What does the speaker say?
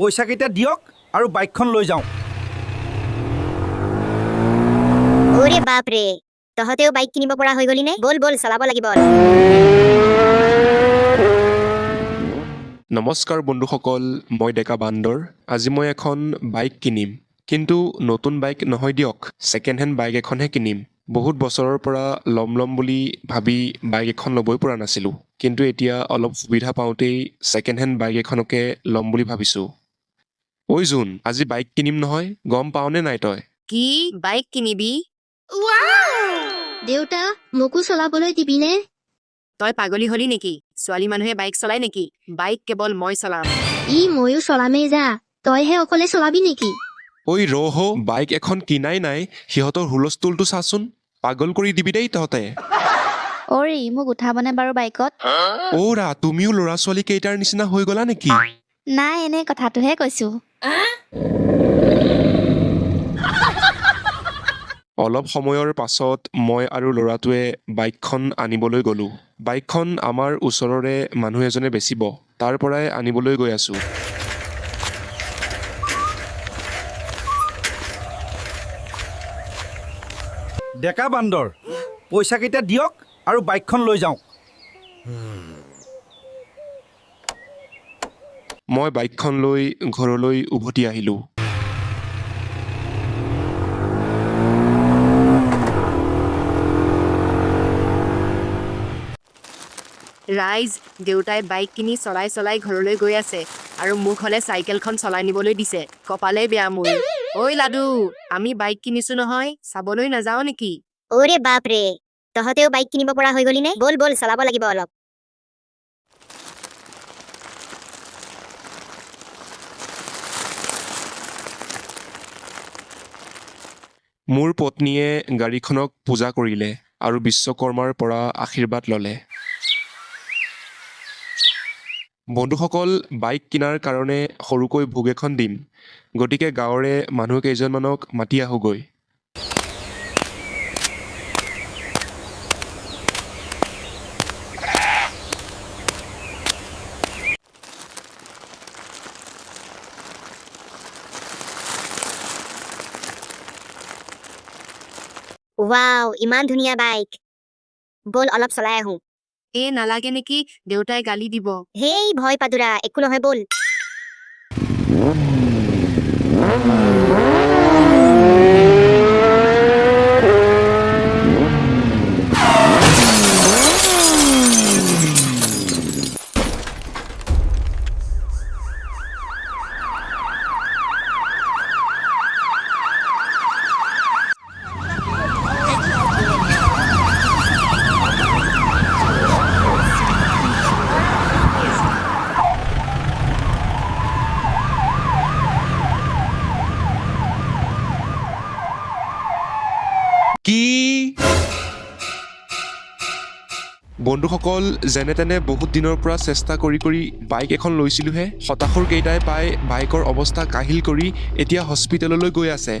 পইচাকেইটা দিয়ক আৰু বাইকখন লৈ যাওঁ। তহঁতেও বাইক কিনিব পৰা হৈ গলি নে? বল বল চলাব লাগিব নমস্কাৰ বন্ধুসকল মই ডেকা বান্দৰ। আজি মই এখন বাইক কিনিম। কিন্তু নতুন বাইক নহয় দিয়ক ছেকেণ্ড হেণ্ড বাইক এখনহে কিনিম। বহুত বছৰৰ পৰা ল'ম ল'ম বুলি ভাবি বাইক এখন ল'বই পৰা নাছিলোঁ। কিন্তু এতিয়া অলপ সুবিধা পাওঁতেই ছেকেণ্ড হেণ্ড বাইক এখনকে ল'ম বুলি ভাবিছোঁ। ঐ জোন আজি বাইক কিনিম নহয় গম পাওঁনে নাই তই? কি? বাইক কিনিবি? দেউতা মোকো চলাবলৈ দিবিনে তই পাগলী হলি নেকি? ছোৱালী মানুহে বাইক চলাই নেকি? বাইক কেৱল মই চলাম। ই ময়ো চলামেই যা। তইহে অকলে চলাবি নেকি? ঐ ৰহ বাইক এখন কিনাই নাই সিহঁতৰ হুলস্থুলটো চাচোন। পাগল কৰি দিবি দেই তহঁতে। অৰি মোক উঠাবনে বাৰু বাইকত? অ'ৰা তুমিও ল'ৰা ছোৱালী কেইটাৰ নিচিনা হৈ গ'লা নেকি? নাই এনে কথাটোহে কৈছো। অলপ সময়ৰ পাছত মই আৰু ল'ৰাটোৱে বাইকখন আনিবলৈ গ'লোঁ। বাইকখন আমাৰ ওচৰৰে মানুহ এজনে বেচিব। তাৰ পৰাই আনিবলৈ গৈ আছোঁ। ডেকা বান্দৰ পইচাকেইটা দিয়ক আৰু বাইকখন লৈ যাওঁ। মই বাইকখন লৈ ঘৰলৈ উভতি আহিলোঁ। ৰাইজ দেউতাই বাইক কিনি চলাই চলাই ঘৰলৈ গৈ আছে আৰু মোক হ'লে চাইকেলখন চলাই নিবলৈ দিছে। কপালেই বেয়া মোৰ। ঐ লাডু আমি বাইক কিনিছো নহয় চাবলৈ নাযাওঁ নেকি? ওরে বাপ রে তহঁতেও বাইক কিনিব পৰা হৈ গলি নে? বল বল চলাব লাগিব অলপ। মোৰ পত্নীয়ে গাড়ীখনক পূজা কৰিলে আৰু বিশ্বকৰ্মাৰ পৰা আশীৰ্বাদ ল'লে। বন্ধুসকল বাইক কিনাৰ কাৰণে সৰুকৈ ভোগ এখন দিম। গতিকে গাঁৱৰে মানুহ কেইজনমানক মাতি আহোঁগৈ। ৱাও ইমান ধুনীয়া বাইক বল অলপ চলাই আহো এ নালাগে নেকি দেউতাই গালি দিব হেই ভয় পাদুৰা একো নহয় বল বন্ধুসকল যেনে তেনে বহুত দিনৰ পৰা চেষ্টা কৰি কৰি বাইক এখন লৈছিলোঁহে। হতাশৰ কেইটাই পাই বাইকৰ অৱস্থা কাহিল কৰি এতিয়া হস্পিটেললৈ গৈ আছে।